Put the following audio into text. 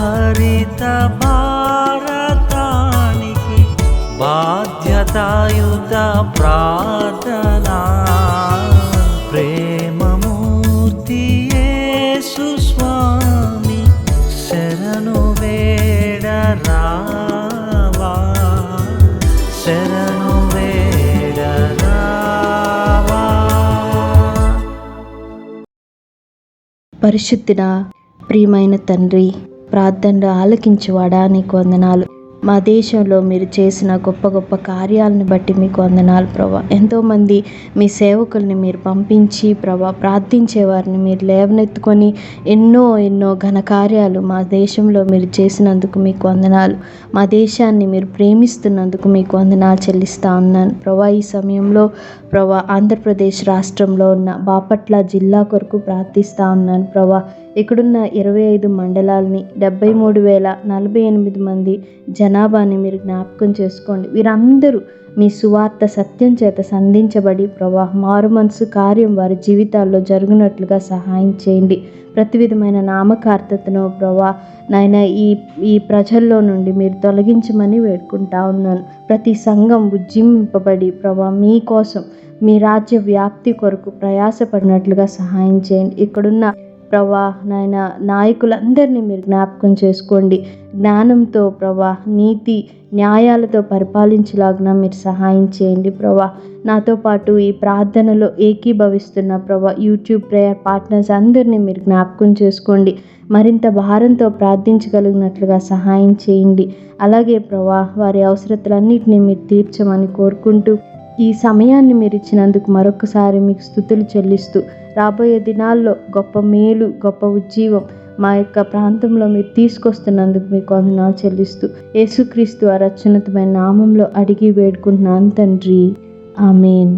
హరిత భారతానికి బాధ్యతాయుత ప్రార్థనా. ప్రేమమూర్తి సుస్వామి శరణు వేడరా పరిశుద్ధుడా ప్రియమైన తండ్రి ప్రార్థనలు ఆలకించువాడా నీకు వందనాలు. మా దేశంలో మీరు చేసిన గొప్ప గొప్ప కార్యాలను బట్టి మీకు వందనాలు ప్రభా. ఎంతోమంది మీ సేవకుల్ని మీరు పంపించి ప్రభా ప్రార్థించే వారిని మీరు లేవనెత్తుకొని ఎన్నో ఎన్నో ఘనకార్యాలు మా దేశంలో మీరు చేసినందుకు మీకు వందనాలు. మా దేశాన్ని మీరు ప్రేమిస్తున్నందుకు మీకు వందనాలు చెల్లిస్తా ఉన్నాను. ప్రభా ఈ సమయంలో ప్రభా ఆంధ్రప్రదేశ్ రాష్ట్రంలో ఉన్న బాపట్ల జిల్లా కొరకు ప్రార్థిస్తా ఉన్నాను ప్రభా. ఇక్కడున్న ఇరవై ఐదు మండలాల్ని డెబ్బై మూడు వేల నలభై ఎనిమిది మంది జనాభాని మీరు జ్ఞాపకం చేసుకోండి. వీరందరూ మీ సువార్త సత్యం చేత సంధించబడి ప్రభా మారు మనసు కార్యం వారి జీవితాల్లో జరుగునట్లుగా సహాయం చేయండి. ప్రతి విధమైన నామకార్థతను ప్రభా నాయన ఈ ఈ ప్రజల్లో నుండి మీరు తొలగించమని వేడుకుంటా ఉన్నాను. ప్రతి సంఘం ఉజ్జింపబడి ప్రభా మీకోసం మీ రాజ్య వ్యాప్తి కొరకు ప్రయాసపడినట్లుగా సహాయం చేయండి. ఇక్కడున్న ప్రభా నాయన నాయకులందరినీ మీరు జ్ఞాపకం చేసుకోండి. జ్ఞానంతో ప్రభా నీతి న్యాయాలతో పరిపాలించేలాగా మీరు సహాయం చేయండి ప్రభా. నాతో పాటు ఈ ప్రార్థనలో ఏకీభవిస్తున్న ప్రభా యూట్యూబ్ ప్రేయర్ పార్ట్నర్స్ అందరినీ మీరు జ్ఞాపకం చేసుకోండి. మరింత భారంతో ప్రార్థించగలిగినట్లుగా సహాయం చేయండి. అలాగే ప్రభా వారి అవసరతలన్నింటినీ మీరు తీర్చమని కోరుకుంటూ ఈ సమయాన్ని మీరు ఇచ్చినందుకు మరొకసారి మీకు స్థుతులు చెల్లిస్తూ రాబోయే దినాల్లో గొప్ప మేలు గొప్ప ఉజ్జీవం మా యొక్క ప్రాంతంలో మీరు తీసుకొస్తున్నందుకు మీకు అభినాలు చెల్లిస్తూ యేసుక్రీస్తు రచనతమైన నామంలో అడిగి వేడుకుంటున్నాను తండ్రి. ఆమెన్.